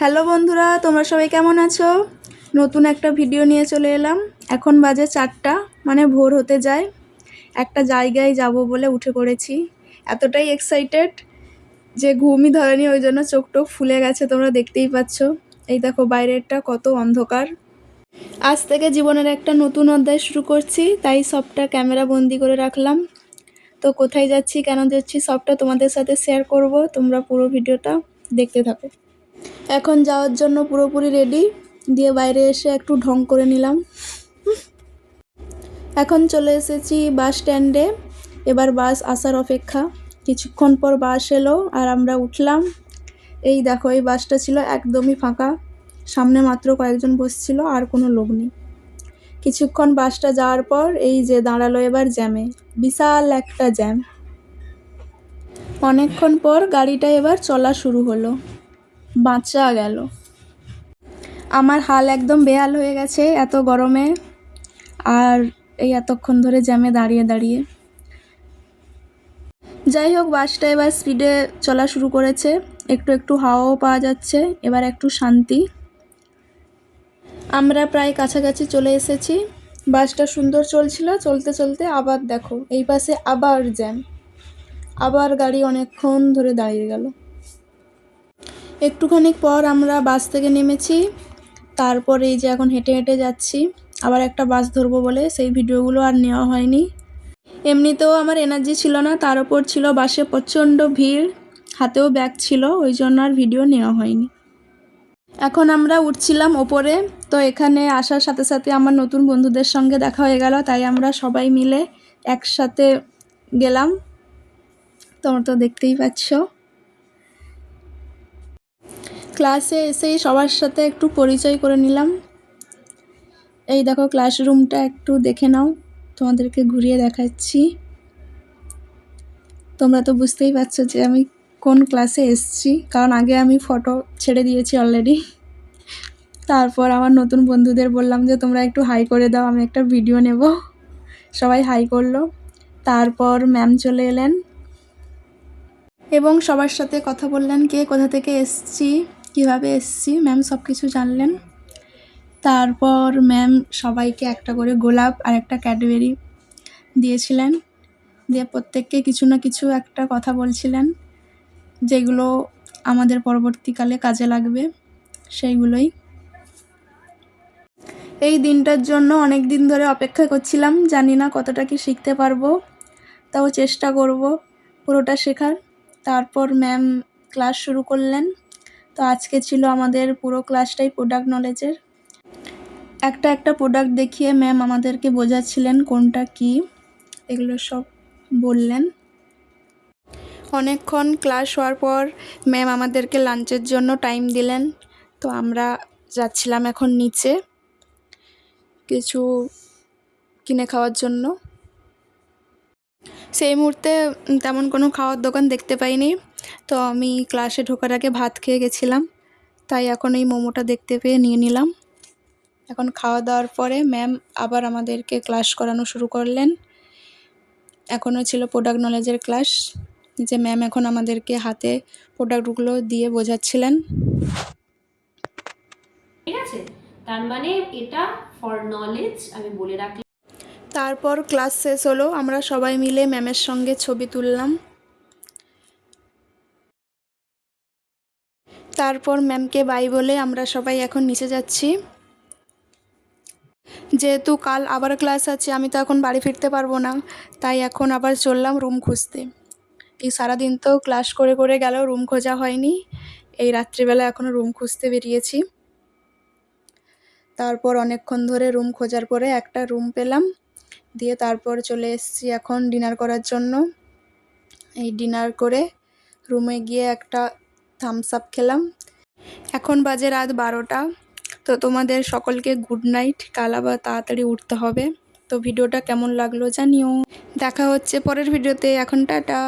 Hello বন্ধুরা, তোমরা সবাই কেমন আছো? নতুন একটা ভিডিও নিয়ে চলে এলাম। এখন বাজে চারটা মানে ভোর হতে যায়। একটা জায়গায় যাব বলে উঠে পড়েছি। এতটাই এক্সাইটেড যে ঘুমই ধরেনি, ওই জন্য চোখ টোক ফুলে গেছে, তোমরা দেখতেই পাচ্ছ। এই দেখো, বাইরেরটা কত অন্ধকার। আজ থেকে জীবনের একটা নতুন অধ্যায় শুরু করছি, তাই সবটা ক্যামেরা বন্দি করে রাখলাম। তো কোথায় যাচ্ছি, কেন যাচ্ছি, সবটা তোমাদের সাথে শেয়ার করব, তোমরা পুরো ভিডিওটা দেখতে থাকো। এখন যাওয়ার জন্য পুরোপুরি রেডি দিয়ে বাইরে এসে একটু ঢং করে নিলাম। এখন চলে এসেছি বাস স্ট্যান্ডে এবার বাস আসার অপেক্ষা। কিছুক্ষণ পর বাস এলো আর আমরা উঠলাম। এই দেখো, এই বাসটা ছিল একদমই ফাঁকা। সামনে মাত্র কয়েকজন বসছিল, আর কোনো লোক নেই। কিছুক্ষণ বাসটা যাওয়ার পর এই যে দাঁড়াল এবার জ্যামে বিশাল একটা জ্যাম অনেকক্ষণ পর গাড়িটা এবার চলা শুরু হলো। বাঁচা গেল। আমার হাল একদম বেহাল হয়ে গেছে এত গরমে আর এই এতক্ষণ ধরে জ্যামে দাঁড়িয়ে দাঁড়িয়ে। যাই হোক, বাসটা এবার স্পিডে চলা শুরু করেছে। একটু একটু হাওয়াও পাওয়া যাচ্ছে, এবার একটু শান্তি। আমরা প্রায় কাছাকাছি চলে এসেছি। বাসটা সুন্দর চলছিল, চলতে চলতে আবার দেখো, এই পাশে আবার জ্যাম। আবার গাড়ি অনেকক্ষণ ধরে দাঁড়িয়ে গেল। একটুখানি পর আমরা বাস থেকে নেমেছি। তারপর এই যে এখন হেঁটে হেঁটে যাচ্ছি। আবার একটা বাস ধরবো বলে, সেই ভিডিওগুলো আর নেওয়া হয়নি। এমনিতেও আমার এনার্জি ছিল না, তার উপর ছিল বাসে প্রচণ্ড ভিড়, হাতেও ব্যাগ ছিল, ওই জন্য আর ভিডিও নেওয়া হয়নি। এখন আমরা উঠছিলাম ওপরে, তো এখানে আসার সাথে সাথে আমার নতুন বন্ধুদের সঙ্গে দেখা হয়ে গেল, তাই আমরা সবাই মিলে একসাথে গেলাম। তোমরা তো দেখতেই পাচ্ছ। ক্লাসে এসেই সবার সাথে একটু পরিচয় করে নিলাম। এই দেখো ক্লাসরুমটা একটু দেখে নাও, তোমাদেরকে ঘুরিয়ে দেখাচ্ছি। তোমরা তো বুঝতেই পারছ যে আমি কোন ক্লাসে এসছি, কারণ আগে আমি ফটো ছেড়ে দিয়েছি অলরেডি তারপর আমার নতুন বন্ধুদের বললাম যে, তোমরা একটু হাই করে দাও, আমি একটা ভিডিও নেব। সবাই হাই করল। তারপর ম্যাম চলে এলেন। এবং সবার সাথে কথা বললেন, কে কোথা থেকে এসছি? কীভাবে এসছি? ম্যাম সব কিছু জানলেন। তারপর ম্যাম সবাইকে একটা করে গোলাপ আর একটা ক্যাডবেরি দিয়েছিলেন। দিয়ে প্রত্যেককে কিছু না কিছু একটা কথা বলছিলেন, যেগুলো আমাদের পরবর্তীকালে কাজে লাগবে, সেইগুলোই। এই দিনটার জন্য অনেক দিন ধরে অপেক্ষা করছিলাম, জানি না কতটা কি শিখতে পারব, তাও চেষ্টা করব পুরোটা শেখার। তারপর ম্যাম ক্লাস শুরু করলেন। তো আজকে ছিল আমাদের পুরো ক্লাসটাই প্রোডাক্ট নলেজের একটা একটা প্রোডাক্ট দেখিয়ে ম্যাম আমাদেরকে বোঝাচ্ছিলেন কোনটা কি, এগুলো সব বললেন। অনেকক্ষণ ক্লাস হওয়ার পর ম্যাম আমাদেরকে লাঞ্চের জন্য টাইম দিলেন। তো আমরা যাচ্ছিলাম এখন নিচে কিছু কিনে খাওয়ার জন্য। সেই মুহূর্তে তেমন কোনো খাওয়ার দোকান দেখতে পাইনি। তো আমি ক্লাসে ঢোকার আগে ভাত খেয়ে গেছিলাম। তাই এখন এই মোমোটা দেখতে পেয়ে নিয়ে নিলাম। এখন খাওয়া দাওয়ার পরে ম্যাম আবার আমাদেরকে ক্লাস করানো শুরু করলেন। এখনও ছিল প্রোডাক্ট নলেজের ক্লাস যে ম্যাম এখন আমাদেরকে হাতে প্রোডাক্টগুলো দিয়ে বোঝাচ্ছিলেন। ঠিক আছে? তার মানে এটা ফর নলেজ আমি বলে রাখলাম। তারপর ক্লাস শেষ হলো। আমরা সবাই মিলে ম্যামের সঙ্গে ছবি তুললাম। তারপর ম্যামকে বাই বলে আমরা সবাই এখন নিচে যাচ্ছি। যেহেতু কাল আবার ক্লাস আছে, আমি তো এখন বাড়ি ফিরতে পারব না, তাই এখন আবার চললাম রুম খুঁজতে। এই সারাদিন তো ক্লাস করে করে গেলেও রুম খোঁজা হয়নি, এই রাত্রিবেলা এখনও রুম খুঁজতে বেরিয়েছি। তারপর অনেকক্ষণ ধরে রুম খোঁজার পরে একটা রুম পেলাম, দিয়ে তারপর চলে এসেছি এখন ডিনার করার জন্য। এই ডিনার করে রুমে গিয়ে একটা থামস আপ খেলাম। এখন বাজে রাত বারোটা। তো তোমাদের সকলকে গুড নাইট কাল আবার তাড়াতাড়ি উঠতে হবে। তো ভিডিওটা কেমন লাগল জানিও। দেখা হচ্ছে পরের ভিডিওতে। এখন টাটা।